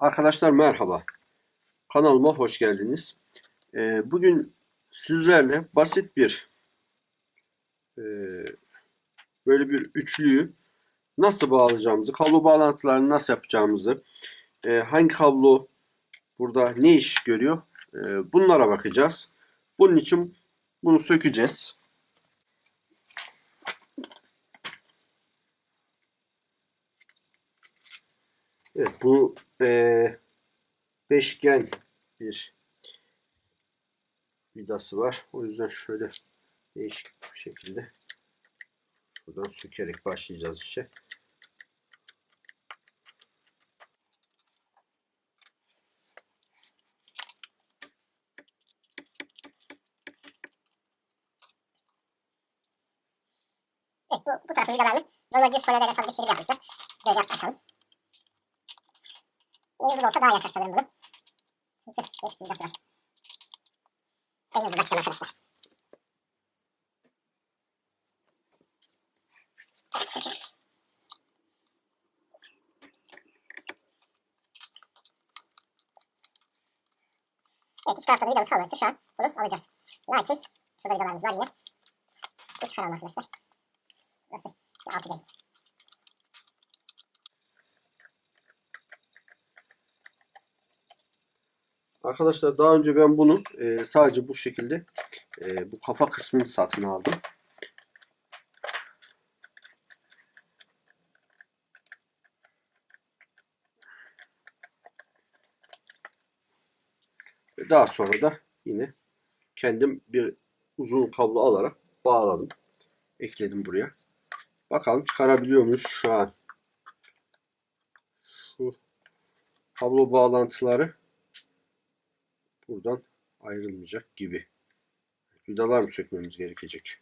Arkadaşlar merhaba. Kanalıma hoş geldiniz. Ee, bugün sizlerle basit bir e, böyle bir üçlüyü nasıl bağlayacağımızı, kablo bağlantılarını nasıl yapacağımızı, e, hangi kablo burada ne iş görüyor e, bunlara bakacağız. Bunun için bunu sökeceğiz. Evet bu e, beşgen bir vidası var. O yüzden şöyle değişik bir şekilde buradan sökerek başlayacağız işe. Evet bu, bu tarafın vidalarını normal bir tornavida sabit şerit yapmışlar. Böyle açalım. Yıldız olsa daha iyi açar sanırım bunu. Değişik bir vidası var. Ben yıldız açacağım arkadaşlar. Evet sökelim. Evet iç tarafta da vidamız kalmamıştı. Şu an bunu alacağız. Lakin şurada vidalarımız var yine. Bu çıkaralım arkadaşlar. Nasıl? Bir altıgen. Arkadaşlar daha önce ben bunu e, sadece bu şekilde e, bu kafa kısmını satın aldım. Daha sonra da yine kendim bir uzun kablo alarak bağladım. Ekledim buraya. Bakalım çıkarabiliyor muyuz şu an. Şu kablo bağlantıları buradan ayrılmayacak gibi. Vidalar mı sökmemiz gerekecek?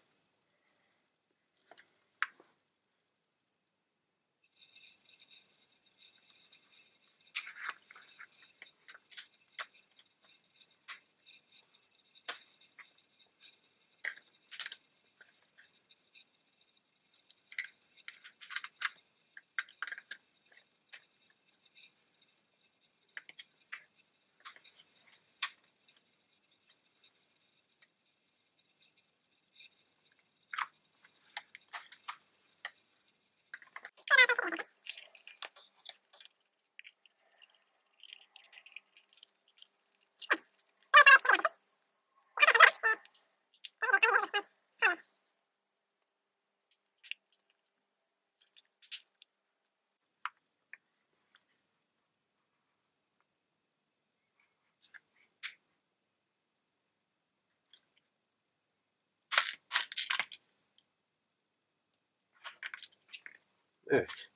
Evet.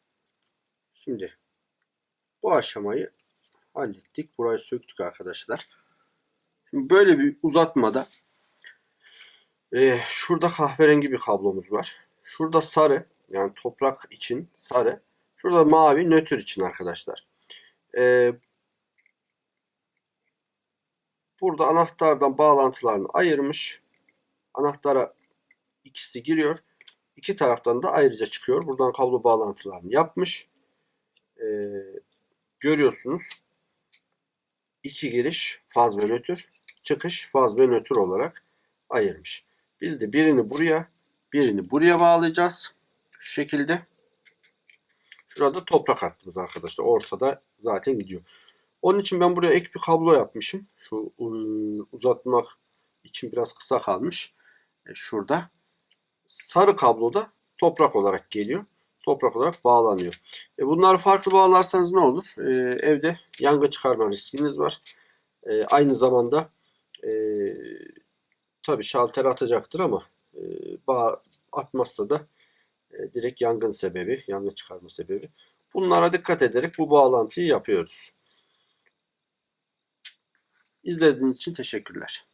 Şimdi bu aşamayı hallettik. Burayı söktük arkadaşlar. Şimdi böyle bir uzatmada e, şurada kahverengi bir kablomuz var. Şurada sarı yani toprak için sarı. Şurada mavi nötr için arkadaşlar. E, burada anahtardan bağlantılarını ayırmış. Anahtara ikisi giriyor. İki taraftan da ayrıca çıkıyor. Buradan kablo bağlantılarını yapmış. Ee, görüyorsunuz. İki giriş faz ve nötr. Çıkış faz ve nötr olarak ayırmış. Biz de birini buraya birini buraya bağlayacağız. Şu şekilde. Şurada toprak hattımız arkadaşlar. Ortada zaten gidiyor. Onun için ben buraya ek bir kablo yapmışım. Şu ıı, uzatmak için biraz kısa kalmış. E, şurada sarı kablo da toprak olarak geliyor. Toprak olarak bağlanıyor. E bunları farklı bağlarsanız ne olur? E, evde yangın çıkarma riskiniz var. E, aynı zamanda e, tabi şalter atacaktır ama e, bağ atmazsa da e, direkt yangın sebebi, yangın çıkarma sebebi. Bunlara dikkat ederek bu bağlantıyı yapıyoruz. İzlediğiniz için teşekkürler.